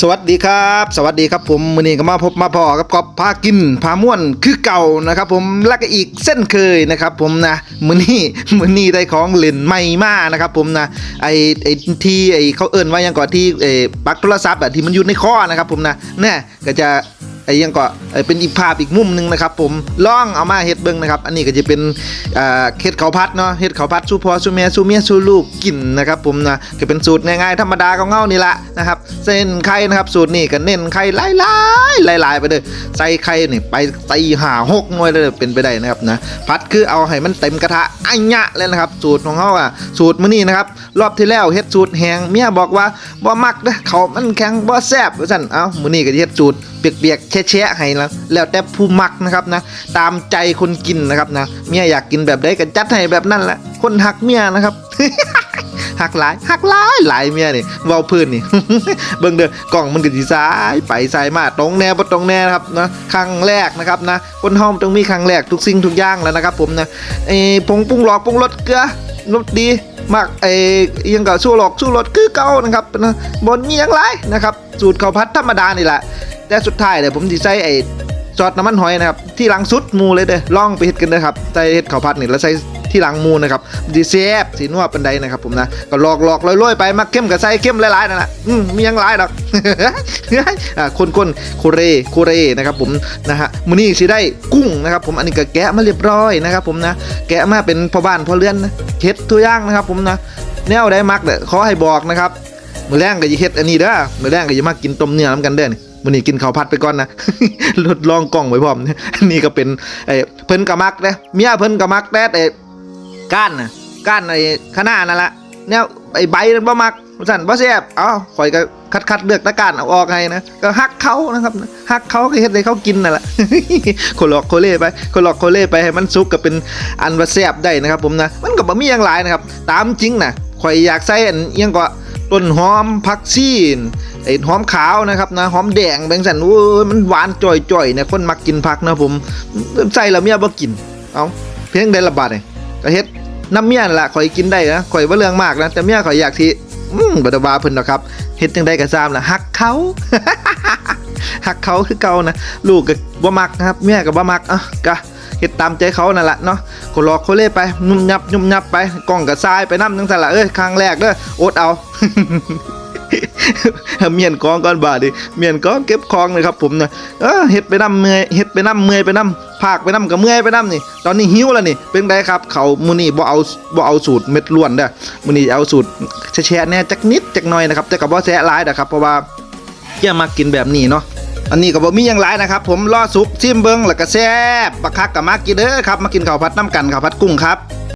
สวัสดีครับ สวัสดีครับผมมือนี้ก็มาพบมาพอกับกอบพากินพาม่วนคือเก่านะครับ ผมและก็อีกเส้นเคยนะครับ ผมนะมือนี้มือนี้ได้ของเล่นใหม่มานะครับ ผมนะไอไอที่ไอเขาเอิ้นว่ายังก่อนที่ไอปลั๊กโทรศัพท์อะที่มันอยู่ในข้อนะครับ ผมนะเนี่ยก็จะ อ้ยังก็เป็นอีกภาพอีกมุมหนึ่งนะครับ ผมลองเอามาเฮ็ดเบิ่งนะครับ อันนี้ก็จะเป็นเฮ็ดข้าวผัดเนาะเฮ็ดข้าวผัดสู้พ่อสู้แม่สู้เมียสู้ลูกกินนะครับ ผมนะก็เป็นสูตรง่ายๆธรรมดาของเฮานี่ละนะครับ เส้นไข่นะครับ สูตรนี้ก็เน้นไข่หลายๆหลายๆไปเลยใส่ไข่นี่ไปใส่ห่าหกหน่วยเลยเป็นไปได้นะครับนะผัดคือเอาให้มันเต็มกระทะอัญญะเลยนะครับ สูตรของเฮาอะสูตรมื้อนี้นะครับรอบที่แล้วเฮ็ดสูตรแห้งเมียบอกว่าบ่มักเด้อเขามันแข็งบ่แซ่บว่าซั่นเอ้ามื้อนี้ก็เฮ็ดสูตรเปียกๆแช่ๆให้แล้วแล้วแต่ผู้มักนะครับนะตามใจคนกินนะครับนะเมียอยากกินแบบใดก็จัดให้แบบนั้นแหละคนหักเมียนะครับหักหลายหักหลายหลายเมียนี่เว้าพื้นนี่เบิ่งเด้อกล่องมันก็สิซ้ายไปซ้ายมาตรงแนวบ่ตรงแนวนะครับนะครั้งแรกนะครับนะคนเฮาต้องมีครั้งแรกทุกสิ่งทุกอย่างแล้วนะครับ ผมนะไอ้ผงปรุงหลอกปรุงรสเกลือรสดีมากไอ้ยังก็สู้หลอกสู้รสคือเก่านะครับนะบ่มีหยังหลายนะครับสูตรข้าวผัดธรรมดานี่แหละ แต่สุดท้ายเนี่ยวผมสิใส่ไอ้ซอสน้ำมันหอยนะครับที่หลังสุดมูเลยเด้อล่องไปเฮ็ดกันเด้อครับใส่เฮ็ดข้าวผัดนี่แล้วใส่ที่หลังมูนะครับดีแซ่บสีนัวเป็นใดนะครับผมนะก็หลอกหลอกๆลอยๆไปมาเข้มกับใส่เข้มหลายๆนั่นแหละอืมมียังหลายดอกอ่าคนๆโคเรโคเรนะครับผมนะฮะมื้อนี้สิได้กุ้งนะครับผมอันนี้ก็แกะมาเรียบร้อยนะครับผมนะแกะมาเป็นพ่อบ้านพ่อเรือนนะเฮ็ดตัวอย่างนะครับผมนะแนวได้มักเด้อขอให้บอกนะครับมือแรงก็จะเฮ็ดอันนี้เด้อมือแรงก็จะมากินต้มเนื้อนํกันเด้อนี่ มื้อนี้กินข้าวผัดไปก่อนนะลดลองกล้องไว้พร้อมนนี้ก็เป็นไอ้เพิ่นก็มักเด้อเมียเพิ่นก็มักแต่ไอ้ก้านน่ะก้านไอ้คะน้านั่นละแนวไอ้ใบนั้นบ่มักสั่นบ่แซ่บเอ้าข่อยก็คัดคัดเลือกตะกานเอาออกให้นะก็ฮักเขานะครับฮักเขาก็เฮ็ดให้เขากินนั่นแหละคนหลอกโคเล่ไปคนหลอกโคเล่ไปให้มันสุกก็เป็นอันว่าแซ่บได้นะครับผมนะมันก็บ่มีหยังหลายนะครับ ตามจริงน่ะข่อยอยากใส่อันยังก็ ต้นหอมผักชีนไอ้หอมขาวนะครับนะหอมแดงแบงสันโอ้ยมันหวานจ่อยๆเนี่ยคนมักกินผักนะผมใส่ล้วเมียบ่กินเอาเพียงได้ละบาทเองก็เฮ็ดน้ำเมียนละข่อยกินได้นะข่อยว่าเรื่องมากนะแต่เมียข่อยอยากที่อืมบ่ได้ว่าเพิ่นดอกครับเฮ็ดจังได๋ก็ซ้ำล่ะฮักเขาฮักเขาคือเก่านะลูกก็บ่มักนะครับเมียก็บ่มักอะก็ เฮ็ดตามใจเขานั่นแหละเนาะก็หลอกเขาเล่ไปนุ่มยับนุ่มยับไปกล้องก็ทรายไปน้ำจังซั่นละเอ้ยครั้งแรกเด้ออดเอาเมียนกองก่อนบาดดิเมียนกองเก็บของเลยครับผมนะเออเฮ็ดไปน้ำเมื่อยเฮ็ดไปน้ำเมื่อยไปน้ำภาคไปน้ำกับเมื่อยไปน้ำนี่ ตอนนี้หิวแล้วนี่ เป็นไงครับ เขามือนี่บ่เอาบ่เอาสูตรเม็ดล้วนเด้อมือนี่เอาสูตรแช่ๆแน่จักนิดจักหน่อยนะครับแต่ก็บ่แซ่หลายนะครับเพราะว่าแกมากินแบบนี้เนาะ อันนี้ก็บ่มีอยังหลายนะครับผมรอสุกชิมเบิงแล้วก็แซ่บบักคักก็มากินเด้อครับมากินข้าวผัดน้ำกันข้าวผัดกุ้งครับ